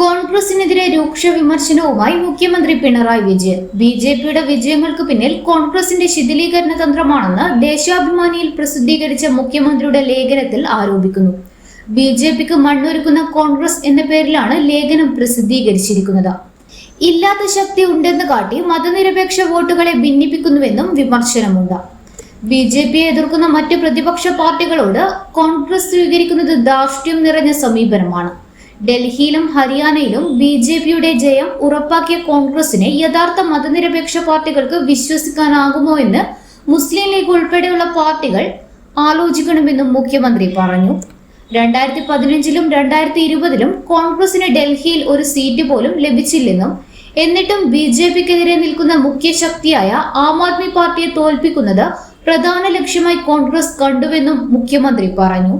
കോൺഗ്രസിനെതിരെ രൂക്ഷ വിമർശനവുമായി മുഖ്യമന്ത്രി പിണറായി വിജയൻ. ബി ജെ പിയുടെ വിജയങ്ങൾക്ക് പിന്നിൽ കോൺഗ്രസിന്റെ ശിഥിലീകരണ തന്ത്രമാണെന്ന് ദേശാഭിമാനിയിൽ പ്രസിദ്ധീകരിച്ച മുഖ്യമന്ത്രിയുടെ ലേഖനത്തിൽ ആരോപിക്കുന്നു. ബി ജെ പിക്ക് മണ്ണൊരുക്കുന്ന കോൺഗ്രസ് എന്ന പേരിലാണ് ലേഖനം പ്രസിദ്ധീകരിച്ചിരിക്കുന്നത്. ഇല്ലാത്ത ശക്തി ഉണ്ടെന്ന് കാട്ടി മതനിരപേക്ഷ വോട്ടുകളെ ഭിന്നിപ്പിക്കുന്നുവെന്നും വിമർശനമുണ്ട്. ബി ജെ പിയെ എതിർക്കുന്ന മറ്റ് പ്രതിപക്ഷ പാർട്ടികളോട് കോൺഗ്രസ് സ്വീകരിക്കുന്നത് ധാർഷ്ട്യം നിറഞ്ഞ സമീപനമാണ്. ഡൽഹിയിലും ഹരിയാനയിലും ബി ജെ പിയുടെ ജയം ഉറപ്പാക്കിയ കോൺഗ്രസിനെ യഥാർത്ഥ മതനിരപേക്ഷ പാർട്ടികൾക്ക് വിശ്വസിക്കാനാകുമോ എന്ന് മുസ്ലിം ലീഗ് ഉൾപ്പെടെയുള്ള പാർട്ടികൾ ആലോചിക്കണമെന്നും മുഖ്യമന്ത്രി പറഞ്ഞു. രണ്ടായിരത്തി പതിനഞ്ചിലും രണ്ടായിരത്തി ഇരുപതിലും കോൺഗ്രസിന് ഡൽഹിയിൽ ഒരു സീറ്റ് പോലും ലഭിച്ചില്ലെന്നും എന്നിട്ടും ബി ജെ പിക്കെതിരെ നിൽക്കുന്ന മുഖ്യ ശക്തിയായ ആം ആദ്മി പാർട്ടിയെ തോൽപ്പിക്കുന്നത് പ്രധാന ലക്ഷ്യമായി കോൺഗ്രസ് കണ്ടുവെന്നും മുഖ്യമന്ത്രി പറഞ്ഞു.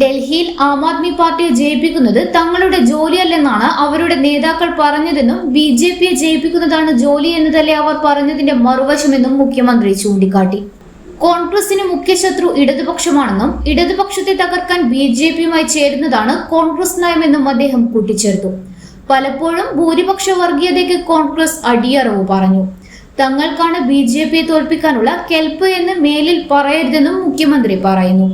ഡൽഹിയിൽ ആം ആദ്മി പാർട്ടിയെ ജയിപ്പിക്കുന്നത് തങ്ങളുടെ ജോലിയല്ലെന്നാണ് അവരുടെ നേതാക്കൾ പറഞ്ഞതെന്നും ബി ജെ പിയെ ജയിപ്പിക്കുന്നതാണ് ജോലി എന്നതല്ലേ അവർ പറഞ്ഞതിന്റെ മറുവശമെന്നും മുഖ്യമന്ത്രി ചൂണ്ടിക്കാട്ടി. കോൺഗ്രസിന് മുഖ്യശത്രു ഇടതുപക്ഷമാണെന്നും ഇടതുപക്ഷത്തെ തകർക്കാൻ ബി ജെ പിയുമായി ചേരുന്നതാണ് കോൺഗ്രസ് നയമെന്നും അദ്ദേഹം കൂട്ടിച്ചേർത്തു. പലപ്പോഴും ഭൂരിപക്ഷ വർഗീയതയ്ക്ക് കോൺഗ്രസ് അടിയറവ് പറഞ്ഞു. തങ്ങൾക്കാണ് ബി ജെ പിയെ തോൽപ്പിക്കാനുള്ള കെൽപ്പ് എന്ന് മേലിൽ പറയരുതെന്നും മുഖ്യമന്ത്രി പറയുന്നു.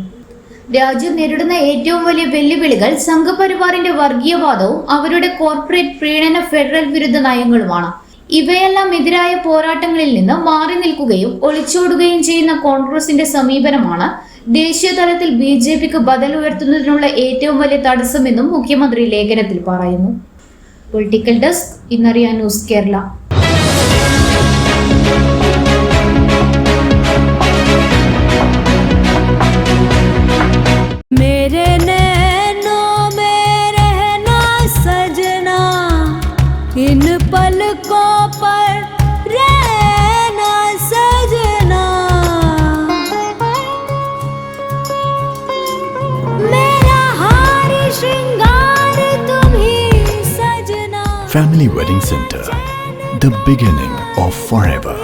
രാജ്യം നേരിടുന്ന ഏറ്റവും വലിയ വെല്ലുവിളികൾ സംഘപരിവാറിന്റെ വർഗീയവാദവും അവരുടെ കോർപ്പറേറ്റ് പ്രീണന ഫെഡറൽ വിരുദ്ധ നയങ്ങളുമാണ്. ഇവയെല്ലാം എതിരായ പോരാട്ടങ്ങളിൽ നിന്ന് മാറി നിൽക്കുകയും ഒളിച്ചോടുകയും ചെയ്യുന്ന കോൺഗ്രസിന്റെ സമീപനമാണ് ദേശീയ തലത്തിൽ ബി ജെ പിക്ക് ബദൽ ഉയർത്തുന്നതിനുള്ള ഏറ്റവും വലിയ തടസ്സമെന്നും മുഖ്യമന്ത്രി ലേഖനത്തിൽ പറയുന്നു. പൊളിറ്റിക്കൽ ഡെസ്ക് ഇന്നറിയാൻ ന്യൂസ് കേരള. इन पलकों पर रहना सजना। मेरा हार श्रृंगार तुम्ही सजना। Family wedding centre the beginning of forever